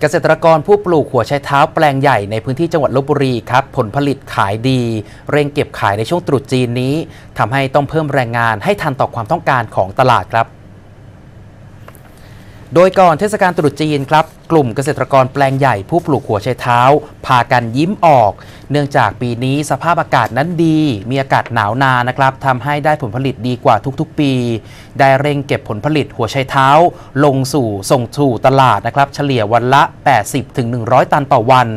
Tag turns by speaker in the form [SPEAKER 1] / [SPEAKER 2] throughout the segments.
[SPEAKER 1] เกษตรกรผู้ปลูกหัวไชเท้าแปลงใหญ่ในพื้นที่จังหวัดลบบุรีครับ ผลผลิตขายดี เร่งเก็บขายในช่วงตรุษจีนนี้ทำให้ต้องเพิ่มแรงงานให้ทันต่อความต้องการของตลาดครับ โดยก่อนเทศกาลตรุษจีนครับ กลุ่มเกษตรกรแปลงใหญ่ผู้ปลูกหัวไชเท้า พากันยิ้มออก เนื่องจากปีนี้สภาพอากาศนั้นดี มีอากาศหนาวนานนะครับทำให้ได้ผลผลิตดีกว่าทุกๆปี ได้เร่งเก็บผลผลิตหัวไชเท้า ลงสู่ส่งสู่ตลาดนะครับ เฉลี่ยวันละ 80-100 ตันต่อวัน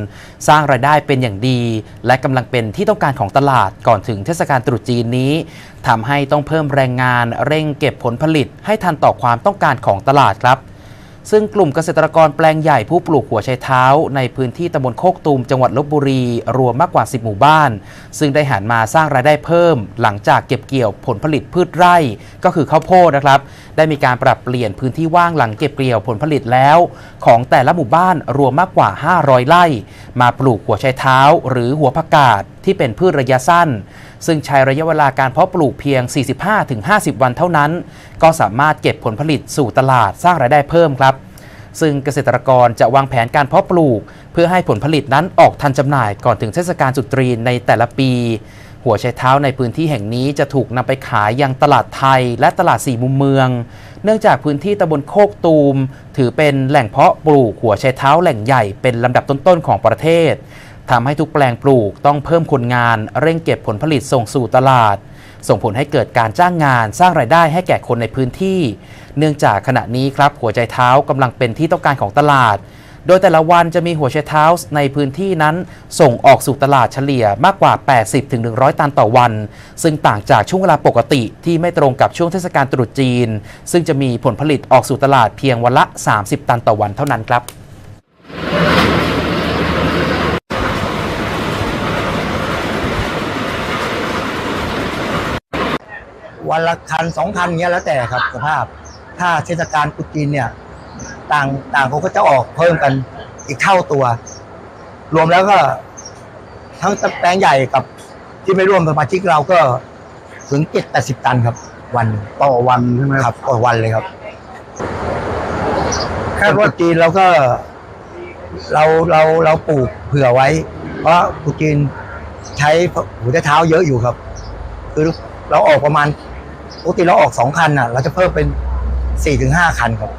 [SPEAKER 1] สร้างรายได้เป็นอย่างดี และกำลังเป็นที่ต้องการของตลาดก่อนถึงเทศกาลตรุษจีนนี้ทำให้ต้องเพิ่มแรงงานเร่งเก็บผลผลิตให้ทันต่อความต้องการของตลาดครับ ซึ่งกลุ่มเกษตรกรแปลงใหญ่ผู้ปลูกหัวไชเท้า ในพื้นที่ตำบลโคกตูมจังหวัดลบบุรี รวมมากกว่า 10 หมู่บ้าน ซึ่งได้หันมาสร้างรายได้เพิ่ม หลังจากเก็บเกี่ยวผลผลิตพืชไร่ก็คือข้าวโพดนะครับ ได้มีการปรับเปลี่ยนพื้นที่ว่างหลังเก็บเกี่ยวผลผลิตแล้ว ของแต่ละหมู่บ้านรวมมากกว่า 500 ไร่ มาปลูกหัวไชเท้า หรือหัวผักกาด ที่เป็นพืชระยะสั้น ซึ่งใช้ระยะเวลาการเพาะปลูกเพียง 45-50 วันเท่านั้น ก็สามารถเก็บผลผลิตสู่ตลาดสร้างรายได้เพิ่มครับ ซึ่งเกษตรกรจะวางแผนการเพาะปลูก เพื่อให้ผลผลิตนั้นออกทันจำหน่ายก่อนถึงเทศกาลจุตรีนในแต่ละปีหัวไชเท้าในพื้นที่แห่งนี้จะถูกนำไปขายยังตลาดไทยและตลาดสี่มุมเมือง เนื่องจากพื้นที่ตำบลโคกตูม ถือเป็นแหล่งเพาะปลูกหัวไชเท้าแหล่งใหญ่เป็นลำดับต้นๆของประเทศ ทำให้ทุกแปลงปลูกต้องเพิ่มคนงานเร่งเก็บผลผลิตส่งสู่ตลาด ส่งผลให้เกิดการจ้างงานสร้างรายได้ให้แก่คนในพื้นที่ เนื่องจากขณะนี้ครับหัวใจเท้ากำลังเป็นที่ต้องการของตลาด โดยแต่ละวันจะมีหัวไชเท้าในพื้นที่นั้น ส่งออกสู่ตลาดเฉลี่ยมากกว่า 80-100 ตันต่อวัน ซึ่งต่างจากช่วงเวลาปกติที่ไม่ตรงกับช่วงเทศกาลตรุษจีน ซึ่งจะมีผลผลิตออกสู่ตลาดเพียงวันละ 30 ตันต่อวันเท่านั้นครับ
[SPEAKER 2] วันละคันสองคันเงี้ยแล้วแต่ครับสภาพ ถ้าเทศกาลตรุษจีนเนี่ย ต่างต่างเขาก็จะออกเพิ่มกันอีกเท่าตัว รวมแล้วก็ ทั้งแปลงใหญ่กับที่ไม่ร่วมสมาชิกเราก็ถึงเจ็ดแปดสิบตันครับ วันหนึ่ง
[SPEAKER 3] ต่อวันใช่ไหม
[SPEAKER 2] ครับต่อวันเลยครับคาดว่าจีนเราก็ เราเราเราปลูกเผื่อไว้ เพราะตรุษจีนใช้หัวใจเท้าเยอะอยู่ครับ คือเราออกประมาณ ปกติเราออกสองคันอะ เราจะเพิ่มเป็นสี่ถึงห้าคันครับ